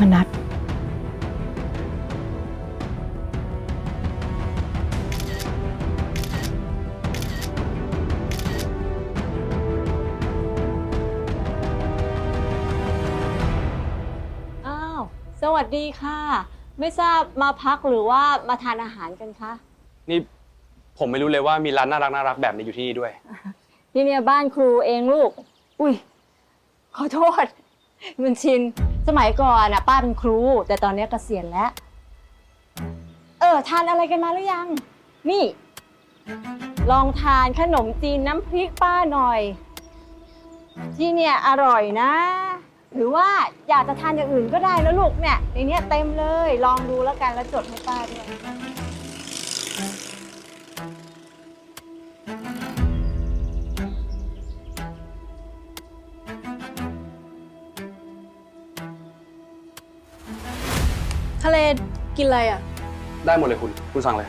มนัสอ้าว สวัสดีค่ะ ไม่ทราบมาพักหรือว่ามาทานอาหารกันคะ นี่ผมไม่รู้เลยว่ามีร้านน่ารักน่ารักแบบนี้อยู่ที่นี่ด้วย ที่เนี่ยบ้านครูเองลูก อุ้ย ขอโทษ มันชิน สมัยก่อนน่ะป้าเป็นครู แต่ตอนนี้เกษียณแล้ว เออ ทานอะไรกันมาหรือยัง นี่ ลองทานขนมจีนน้ำพริกป้าหน่อย ที่เนี่ยอร่อยนะ หรือว่าอยากจะทานอย่างอื่นก็ได้นะลูกเนี่ยในเนี้ยเต็มเลย ลองดูแล้วกันแล้วจดให้ป้าด้วย กินอะไรอะ ได้หมดเลยคุณ คุณสั่งเลย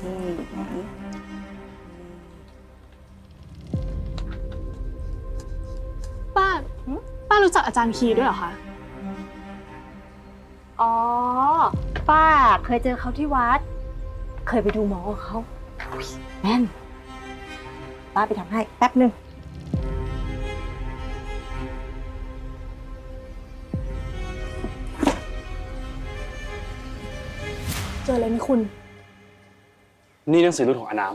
ป้ รู้จักอาจารย์คีด้วยเหรอคะ อ๋อ ป้าเคยเจอเขาที่วัด เคยไปดูหมอเขาอุ๊ยแม่น ป้าไปทำให้แป๊บหนึ่งเจออะไรไหมคุณ นี่หนังสือรุ่นของอนาม